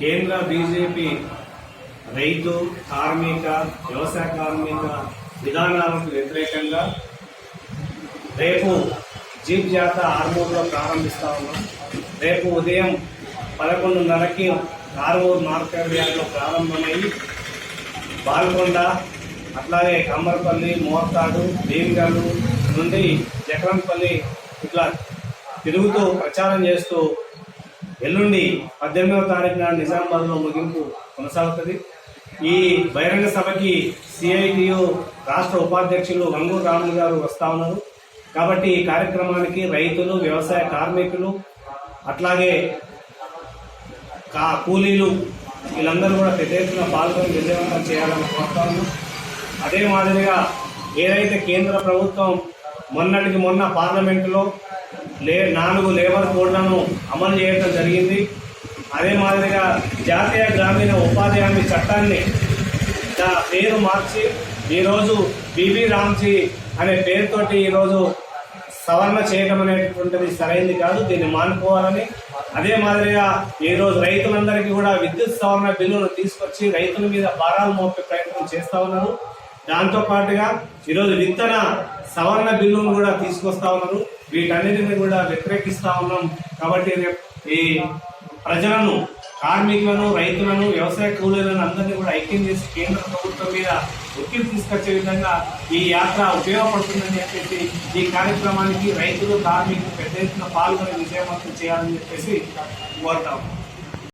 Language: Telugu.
కేంద్ర బీజేపీ రైతు కార్మిక వ్యవసాయ కార్మిక విధానాలకు వ్యతిరేకంగా రేపు జీప్ జాత ఆర్మూర్లో ప్రారంభిస్తా ఉన్నాం. రేపు ఉదయం పదకొండున్నరకి ఆర్మూర్ మార్కెట్లో ప్రారంభమయ్యి బాల్కొండ అట్లాగే కమ్మరపల్లి మోర్తాడు భీమగల్లు నుండి జకరంపల్లి ఇట్లా తిరుగుతూ ప్రచారం చేస్తూ ఎల్లుండి పద్దెనిమిదవ తారీఖు నాడు నిజామాబాద్లో ముగింపు కొనసాగుతుంది. ఈ బహిరంగ సభకి సిఐటియు రాష్ట్ర ఉపాధ్యక్షులు వంగూరు రాములు గారు వస్తా ఉన్నారు. కాబట్టి ఈ కార్యక్రమానికి రైతులు వ్యవసాయ కార్మికులు అట్లాగే కా కూలీలు వీళ్ళందరూ కూడా పెద్ద ఎత్తున పాల్గొని విజయవంతం చేయాలని కోరుతాము అదే మాదిరిగా ఏదైతే కేంద్ర ప్రభుత్వం మొన్నటికి మొన్న పార్లమెంటులో లే నాలుగు లేబర్ కోడ్లను అమలు చేయడం జరిగింది. అదే మాదిరిగా జాతీయ గ్రామీణ ఉపాధి హామీ చట్టాన్ని దా పేరు మార్చి ఈరోజు బీబీ రామ్జీ అనే పేరుతోటి ఈరోజు సవరణ చేయడం అనేటువంటిది సరైంది కాదు దీన్ని మానుకోవాలని. అదే మాదిరిగా ఈ రోజు రైతులందరికీ కూడా విద్యుత్ సవరణ బిల్లును తీసుకొచ్చి రైతుల మీద భారాలు మోపే ప్రయత్నం చేస్తూ ఉన్నారు. దాంతో పాటుగా ఈరోజు విత్తన సవరణ బిల్లును కూడా తీసుకొస్తా ఉన్నారు. వీటన్నిటిని కూడా వ్యతిరేకిస్తా ఉన్నాం. కాబట్టి ఈ ప్రజలను కార్మికులను రైతులను వ్యవసాయ కూలీలను అందరినీ కూడా ఐక్యం చేసి కేంద్ర ప్రభుత్వం మీద ఒత్తిడి తీసుకొచ్చే విధంగా ఈ యాత్ర ఉపయోగపడుతుందని చెప్పేసి ఈ కార్యక్రమానికి రైతులు కార్మికులు పెద్ద ఎత్తున పాల్గొని విజయవంతం చేయాలని చెప్పేసి కోరుతాము